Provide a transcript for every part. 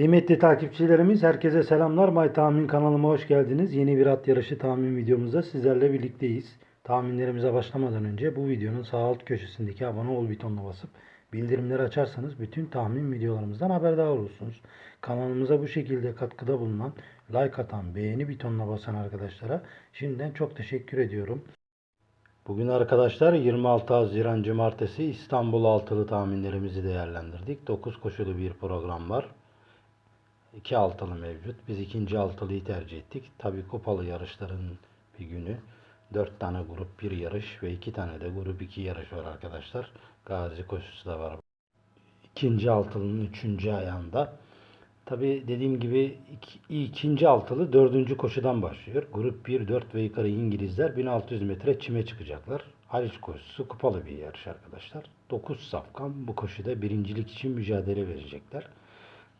Kıymetli takipçilerimiz herkese selamlar. May Tahmin kanalıma hoş geldiniz. Yeni bir at yarışı tahmin videomuzda sizlerle birlikteyiz. Tahminlerimize başlamadan önce bu videonun sağ alt köşesindeki abone ol butonuna basıp bildirimleri açarsanız bütün tahmin videolarımızdan haberdar olursunuz. Kanalımıza bu şekilde katkıda bulunan, like atan, beğeni butonuna basan arkadaşlara şimdiden çok teşekkür ediyorum. Bugün arkadaşlar 26 Haziran Cumartesi İstanbul altılı tahminlerimizi değerlendirdik. 9 koşulu bir program var. İki altılı mevcut. Biz ikinci altılıyı tercih ettik. Tabii kupalı yarışların bir günü. Dört tane grup bir yarış ve iki tane de grup iki yarış var arkadaşlar. Gazi koşusu da var. İkinci altılının üçüncü ayağında. Tabii dediğim gibi iki, ikinci altılı dördüncü koşudan başlıyor. Grup 1, 4 ve yukarı İngilizler 1600 metre çime çıkacaklar. Haliç koşusu kupalı bir yarış arkadaşlar. 9 safkan bu koşuda birincilik için mücadele verecekler.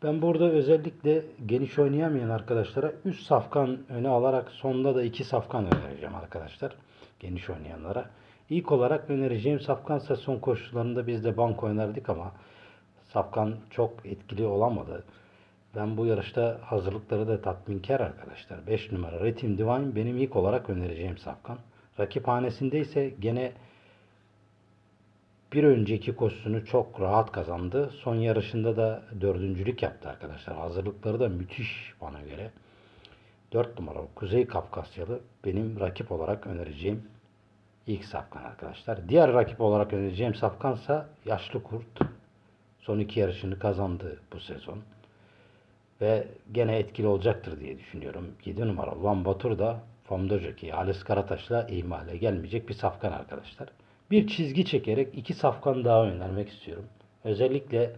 Ben burada özellikle geniş oynayamayan arkadaşlara 3 safkan öne alarak sonda da 2 safkan önereceğim arkadaşlar. Geniş oynayanlara. İlk olarak önereceğim safkansa son koşularında biz de bank oynardık ama safkan çok etkili olamadı. Ben bu yarışta hazırlıkları da tatminkar arkadaşlar. 5 numara Retim Divine benim ilk olarak önereceğim safkan. Rakip hanesinde ise gene bir önceki koşusunu çok rahat kazandı. Son yarışında da dördüncülük yaptı arkadaşlar. Hazırlıkları da müthiş bana göre. 4 numaralı Kuzey Kafkasyalı benim rakip olarak önereceğim ilk safkan arkadaşlar. Diğer rakip olarak önereceğim safkansa Yaşlı Kurt. Son iki yarışını kazandı bu sezon. Ve gene etkili olacaktır diye düşünüyorum. 7 numaralı Van Batur da formda jockey Halis Karataş'la ihmale gelmeyecek bir safkan arkadaşlar. Bir çizgi çekerek iki safkan daha önermek istiyorum. Özellikle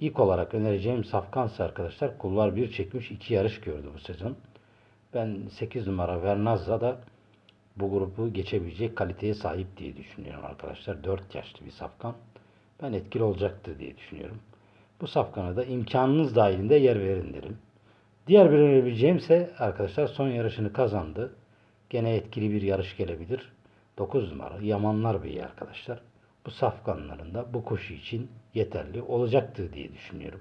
ilk olarak önereceğim safkansa arkadaşlar kulvar bir çekmiş iki yarış gördü bu sezon. Ben 8 numara Vernazza da bu grubu geçebilecek kaliteye sahip diye düşünüyorum arkadaşlar. 4 yaşlı bir safkan. Ben etkili olacaktır diye düşünüyorum. Bu safkana da imkanınız dahilinde yer verin derim. Diğer bir önerebileceğim ise arkadaşlar son yarışını kazandı. Gene etkili bir yarış gelebilir. 9 numara Yamanlar Bey'i arkadaşlar. Bu safkanların da bu koşu için yeterli olacaktır diye düşünüyorum.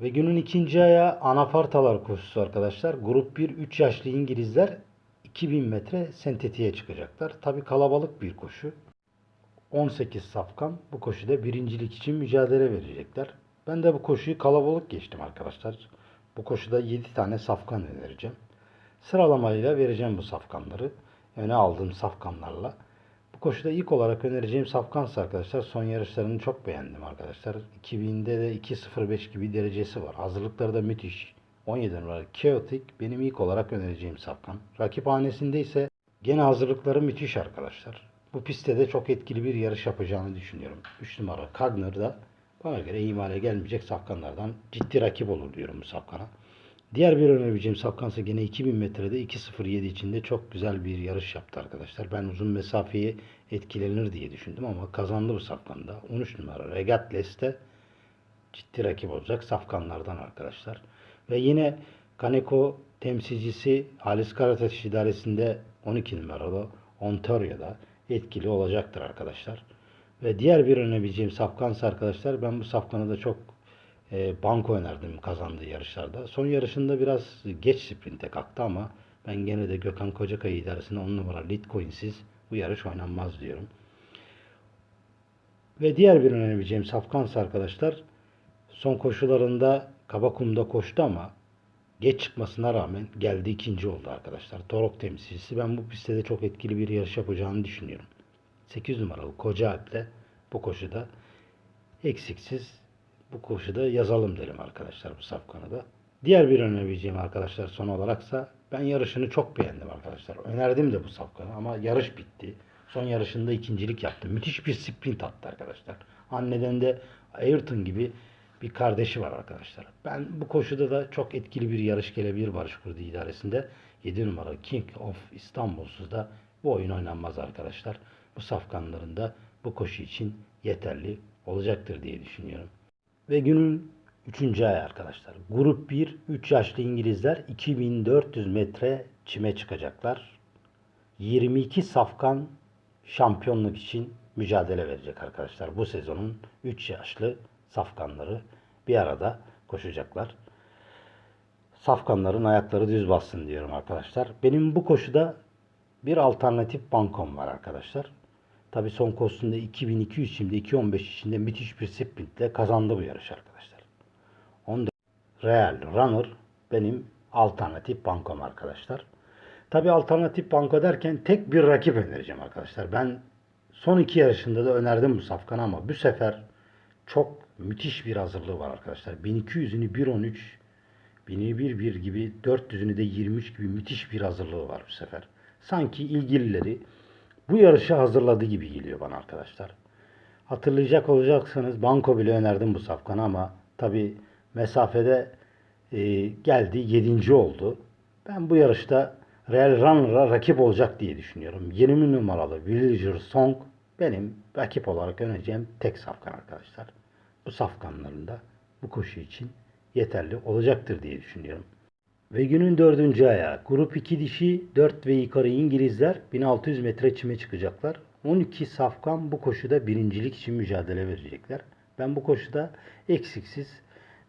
Ve günün ikinci ayağı anafartalar koşusu arkadaşlar. Grup 1 3 yaşlı İngilizler 2000 metre sentetiğe çıkacaklar. Tabi kalabalık bir koşu. 18 safkan bu koşuda birincilik için mücadele verecekler. Ben de bu koşuyu kalabalık geçtim arkadaşlar. Bu koşuda 7 tane safkan önereceğim. Sıralamayla vereceğim bu safkanları. Öne aldığım safkanlarla. Bu koşuda ilk olarak önereceğim safkansa arkadaşlar son yarışlarını çok beğendim arkadaşlar. 2000'de de 2.05 gibi derecesi var. Hazırlıkları da müthiş. 17 numaralı Chaotic benim ilk olarak önereceğim safkan. Rakip hanesinde ise gene hazırlıkları müthiş arkadaşlar. Bu pistte de çok etkili bir yarış yapacağını düşünüyorum. 3 numara Kagner da bana göre ihmale gelmeyecek safkanlardan ciddi rakip olur diyorum bu safkana. Diğer bir önerebileceğim safkansa gene 2000 metrede 2.07 içinde çok güzel bir yarış yaptı arkadaşlar. Ben uzun mesafeyi etkilenir diye düşündüm ama kazandı bu safkanda. 13 numara Regatles de ciddi rakip olacak safkanlardan arkadaşlar. Ve yine Kaneko temsilcisi Halis Karataş idaresinde 12 numaralı Ontario'da etkili olacaktır arkadaşlar. Ve diğer bir önerebileceğim safkansa arkadaşlar ben bu safkanı da çok e, banko oynardım kazandığı yarışlarda. Son yarışında biraz geç sprinte kalktı ama ben gene de Gökhan Kocakaya idaresinde 10 numara Litcoin'siz bu yarış oynanmaz diyorum. Ve diğer bir önerebileceğim safkansa arkadaşlar son koşularında Kabakum'da koştu ama geç çıkmasına rağmen geldi ikinci oldu arkadaşlar. Torok temsilcisi. Ben bu pistte çok etkili bir yarış yapacağını düşünüyorum. 8 numaralı Koca Alp'le bu koşuda eksiksiz bu koşuda yazalım derim arkadaşlar bu safkanı da. Diğer bir önerebileceğim arkadaşlar son olaraksa ben yarışını çok beğendim arkadaşlar. Önerdim de bu safkanı ama yarış bitti. Son yarışında ikincilik yaptı. Müthiş bir sprint attı arkadaşlar. Anneden de Ayrton gibi bir kardeşi var arkadaşlar. Ben bu koşuda da çok etkili bir yarış gelebilir Barış Kurdu idaresinde. 7 numaralı King of İstanbul'suz da bu oyun oynanmaz arkadaşlar. Bu safkanlarında bu koşu için yeterli olacaktır diye düşünüyorum. Ve günün 3. ayı arkadaşlar. Grup 1 3 yaşlı İngilizler 2400 metre çime çıkacaklar. 22 safkan şampiyonluk için mücadele verecek arkadaşlar. Bu sezonun 3 yaşlı safkanları bir arada koşacaklar. Safkanların ayakları düz bassın diyorum arkadaşlar. Benim bu koşuda bir alternatif bankom var arkadaşlar. Tabi son koşusunda 2200 şimdi 215 içinde müthiş bir sprintle kazandı bu yarış arkadaşlar. Onda Real Runner benim alternatif bankom arkadaşlar. Tabi alternatif banko derken tek bir rakip önereceğim arkadaşlar. Ben son iki yarışında da önerdim bu safkanı ama bu sefer çok müthiş bir hazırlığı var arkadaşlar. 1200'ünü 1.13 1001 1 gibi 400'ünü de 23 gibi müthiş bir hazırlığı var bu sefer. Sanki ilgilileri bu yarışı hazırladı gibi geliyor bana arkadaşlar. Hatırlayacak olacaksanız banko bile önerdim bu safkanı ama tabi mesafede e, geldi 7. oldu. Ben bu yarışta Real Runner'a rakip olacak diye düşünüyorum. 20 numaralı Villager Song benim rakip olarak önereceğim tek safkan arkadaşlar. Bu safkanlarında bu koşu için yeterli olacaktır diye düşünüyorum. Ve günün dördüncü ayağı. Grup 2 dişi 4 ve yukarı İngilizler 1600 metre çime çıkacaklar. 12 safkan bu koşuda birincilik için mücadele verecekler. Ben bu koşuda eksiksiz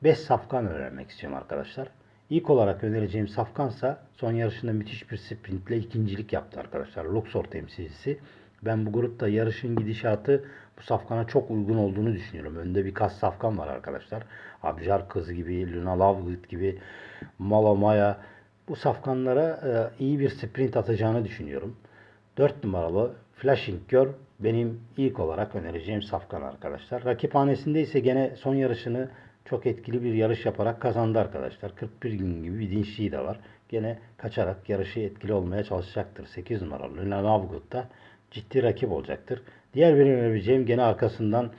5 safkan öğrenmek istiyorum arkadaşlar. İlk olarak önereceğim safkansa son yarışında müthiş bir sprintle ikincilik yaptı arkadaşlar. Luxor temsilcisi. Ben bu grupta yarışın gidişatı bu safkana çok uygun olduğunu düşünüyorum. Önde birkaç safkan var arkadaşlar. Abjar Kız gibi, Luna Lovegood gibi, Malomaya. Bu safkanlara e, iyi bir sprint atacağını düşünüyorum. 4 numaralı Flashing Girl benim ilk olarak önereceğim safkan arkadaşlar. Rakiphanesinde ise gene son yarışını çok etkili bir yarış yaparak kazandı arkadaşlar. 41 gün gibi bir dinçliği de var. Gene kaçarak yarışı etkili olmaya çalışacaktır. 8 numaralı Luna Lovegood da ciddi rakip olacaktır. Diğer bir önerebileceğim gene arkasından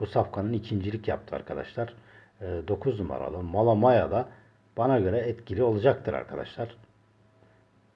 bu safkanın ikincilik yaptı arkadaşlar. 9 numaralı Malamaya da bana göre etkili olacaktır arkadaşlar.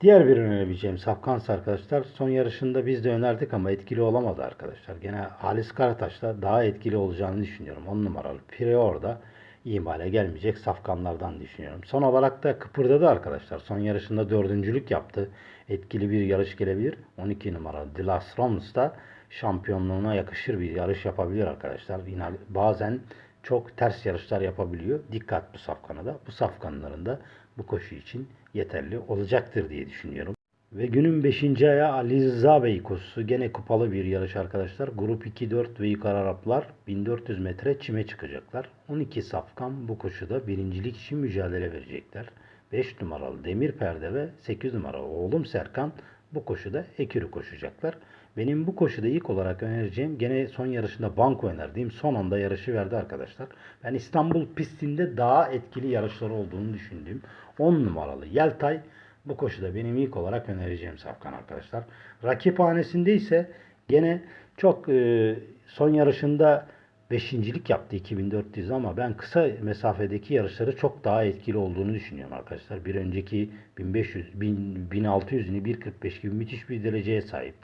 Diğer bir önerebileceğim safkansa arkadaşlar son yarışında biz de önerdik ama etkili olamadı arkadaşlar. Gene Halis Karataş'ta daha etkili olacağını düşünüyorum. 10 numaralı Prior da imale gelmeyecek safkanlardan düşünüyorum. Son olarak da kıpırdadı arkadaşlar. Son yarışında dördüncülük yaptı. Etkili bir yarış gelebilir. 12 numaralı Dilas Rams da şampiyonluğuna yakışır bir yarış yapabilir arkadaşlar. Yine bazen çok ters yarışlar yapabiliyor. Dikkat bu safkana da. Bu safkanların da bu koşu için yeterli olacaktır diye düşünüyorum. Ve günün 5. ayağı Ali Rıza Bey koşusu. Gene kupalı bir yarış arkadaşlar. Grup 2, 4 ve yukarı Araplar 1400 metre çime çıkacaklar. 12 safkan bu koşuda birincilik için mücadele verecekler. 5 numaralı Demir Perde ve 8 numaralı oğlum Serkan bu koşuda ekürü koşacaklar. Benim bu koşuda ilk olarak önereceğim gene son yarışında banko önerdiğim son anda yarışı verdi arkadaşlar. Ben İstanbul pistinde daha etkili yarışları olduğunu düşündüğüm 10 numaralı Yeltay bu koşuda benim ilk olarak önereceğim safkan arkadaşlar. Rakiphanesinde ise gene çok e, son yarışında beşincilik yaptı 2400 ama ben kısa mesafedeki yarışları çok daha etkili olduğunu düşünüyorum arkadaşlar. Bir önceki 1500 1000, 1600'ünü 1.45 gibi müthiş bir dereceye sahip.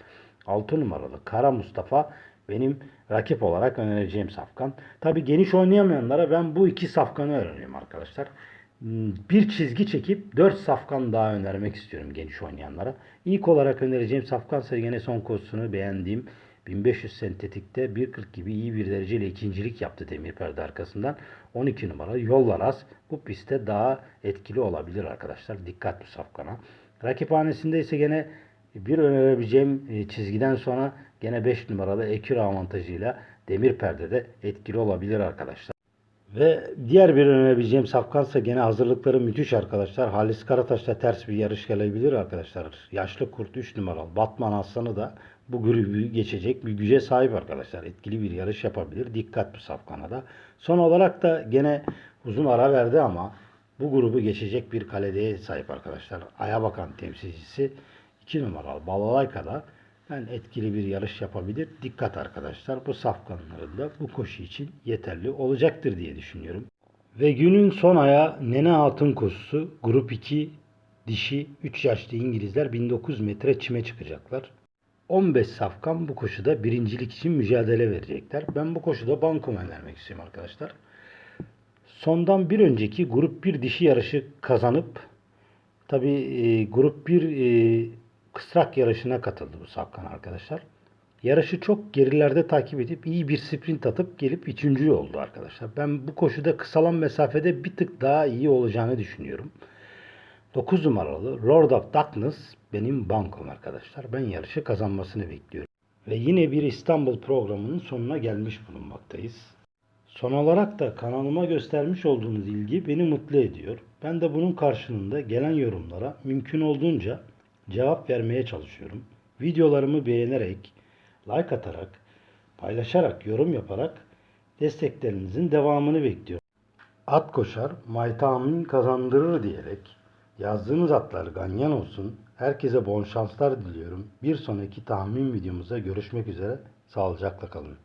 6 numaralı Kara Mustafa benim rakip olarak önereceğim safkan. Tabi geniş oynayamayanlara ben bu iki safkanı öneriyorum arkadaşlar. Bir çizgi çekip 4 safkan daha önermek istiyorum geniş oynayanlara. İlk olarak önereceğim safkansa yine son koşusunu beğendiğim 1500 sentetikte 1.40 gibi iyi bir dereceyle ikincilik yaptı demir perde arkasından. 12 numara Yollar Az bu pistte daha etkili olabilir arkadaşlar. Dikkat bu safkana. Rakiphanesinde ise gene bir önerebileceğim e, çizgiden sonra gene 5 numaralı Ekür avantajıyla demir perdede etkili olabilir arkadaşlar. Ve diğer bir önerebileceğim safkansa gene hazırlıkları müthiş arkadaşlar. Halis Karataş'ta ters bir yarış gelebilir arkadaşlar. Yaşlı kurt 3 numaralı Batman Aslanı da bu grubu geçecek bir güce sahip arkadaşlar. Etkili bir yarış yapabilir. Dikkat bu safkana. Son olarak da gene uzun ara verdi ama bu grubu geçecek bir kaledeye sahip arkadaşlar. Aya bakan temsilcisi 2 numaralı Balalayka'da ben etkili bir yarış yapabilir. Dikkat arkadaşlar bu safkanların da bu koşu için yeterli olacaktır diye düşünüyorum. Ve günün son aya Nene Hatun koşusu grup 2 dişi 3 yaşlı İngilizler 1900 metre çime çıkacaklar. 15 safkan bu koşuda birincilik için mücadele verecekler. Ben bu koşuda banko önermek istiyorum arkadaşlar. Sondan bir önceki grup 1 dişi yarışı kazanıp tabi grup 1 e, kısrak yarışına katıldı bu Safkan arkadaşlar. Yarışı çok gerilerde takip edip iyi bir sprint atıp gelip üçüncü oldu arkadaşlar. Ben bu koşuda kısalan mesafede bir tık daha iyi olacağını düşünüyorum. 9 numaralı Lord of Darkness benim bankom arkadaşlar. Ben yarışı kazanmasını bekliyorum. Ve yine bir İstanbul programının sonuna gelmiş bulunmaktayız. Son olarak da kanalıma göstermiş olduğunuz ilgi beni mutlu ediyor. Ben de bunun karşılığında gelen yorumlara mümkün olduğunca cevap vermeye çalışıyorum. Videolarımı beğenerek, like atarak, paylaşarak, yorum yaparak desteklerinizin devamını bekliyorum. At koşar, maytamın kazandırır diyerek yazdığınız atlar ganyan olsun. Herkese bol şanslar diliyorum. Bir sonraki tahmin videomuzda görüşmek üzere. Sağlıcakla kalın.